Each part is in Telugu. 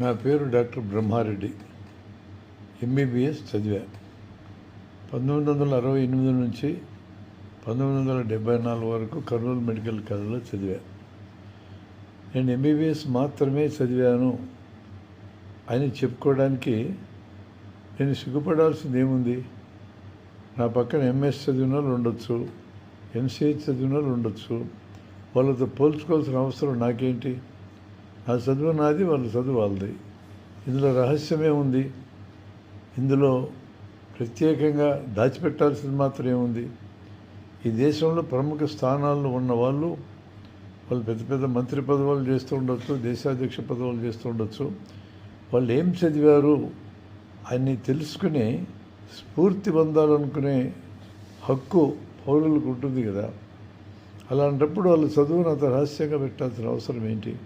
నా పేరు డాక్టర్ బ్రహ్మారెడ్డి. ఎంబీబీఎస్ చదివా. పంతొమ్మిది వందల అరవై ఎనిమిది నుంచి పంతొమ్మిది వందల డెబ్బై నాలుగు వరకు కర్నూలు మెడికల్ కాలేజ్లో చదివా. నేను ఎంబీబీఎస్ మాత్రమే చదివాను అని చెప్పుకోవడానికి నేను సిగ్గుపడాల్సింది ఏముంది? నా పక్కన ఎంఎస్ చదివిన వాళ్ళు ఉండొచ్చు ఎంసీహెచ్ చదివిన వాళ్ళు ఉండొచ్చు. వాళ్ళతో పోల్చుకోవాల్సిన అవసరం నాకేంటి? ఆ చదువు నాది వాళ్ళ చదువు వాళ్ళది. ఇందులో రహస్యమే ఉంది. ఇందులో ప్రత్యేకంగా దాచిపెట్టాల్సింది మాత్రమే ఉంది. ఈ దేశంలో ప్రముఖ స్థానాల్లో ఉన్న వాళ్ళు వాళ్ళు పెద్ద పెద్ద మంత్రి పదవులు చేస్తూ ఉండొచ్చు దేశాధ్యక్ష పదవులు చేస్తూ ఉండొచ్చు. వాళ్ళు ఏం చదివారు అని తెలుసుకుని స్ఫూర్తి పొందాలనుకునే హక్కు పౌరులకు ఉంటుంది కదా. అలాంటప్పుడు వాళ్ళు చదువును అంత రహస్యంగా పెట్టాల్సిన అవసరం ఏంటి?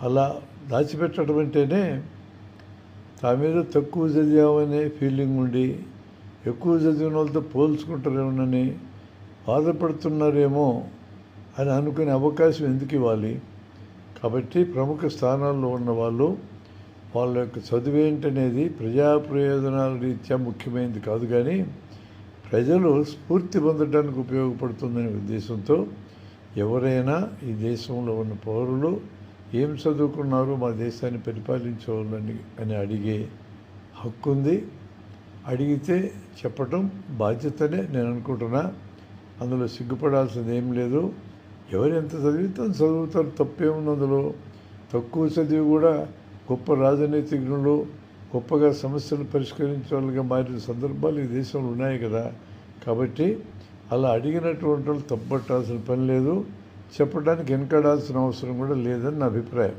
అలా దాచిపెట్టడం అంటేనే తా మీద తక్కువ చదివామనే ఫీలింగ్ ఉండి ఎక్కువ చదివిన వాళ్ళతో పోల్చుకుంటారేమోనని బాధపడుతున్నారేమో అని అనుకునే అవకాశం ఎందుకు ఇవ్వాలి? కాబట్టి ప్రముఖ స్థానాల్లో ఉన్న వాళ్ళు వాళ్ళ యొక్క చదువు ఏంటనేది ప్రజా ప్రయోజనాల రీత్యా ముఖ్యమైనది కాదు కానీ ప్రజలు స్ఫూర్తి పొందడానికి ఉపయోగపడుతుందనే ఉద్దేశంతో ఎవరైనా ఈ దేశంలో ఉన్న పౌరులు ఏం చదువుకున్నారు? మా దేశాన్ని పరిపాలించవాలని అని అడిగే హక్కు ఉంది అడిగితే చెప్పటం బాధ్యతనే నేను అనుకుంటున్నా. అందులో సిగ్గుపడాల్సింది ఏం లేదు. ఎవరు ఎంత చదివితే చదువుతారు. తప్పేముంది అందులో? తక్కువ చదివి కూడా గొప్ప రాజనీతిజ్ఞులు గొప్పగా సమస్యలు పరిష్కరించే వాళ్ళకి మారిన సందర్భాలు ఈ దేశంలో ఉన్నాయి కదా. కాబట్టి అలా అడిగినటువంటి వాళ్ళు తప్పట్టాల్సిన పని లేదు. చెప్పడానికి వెనకాడాల్సిన అవసరం కూడా లేదని నా అభిప్రాయం.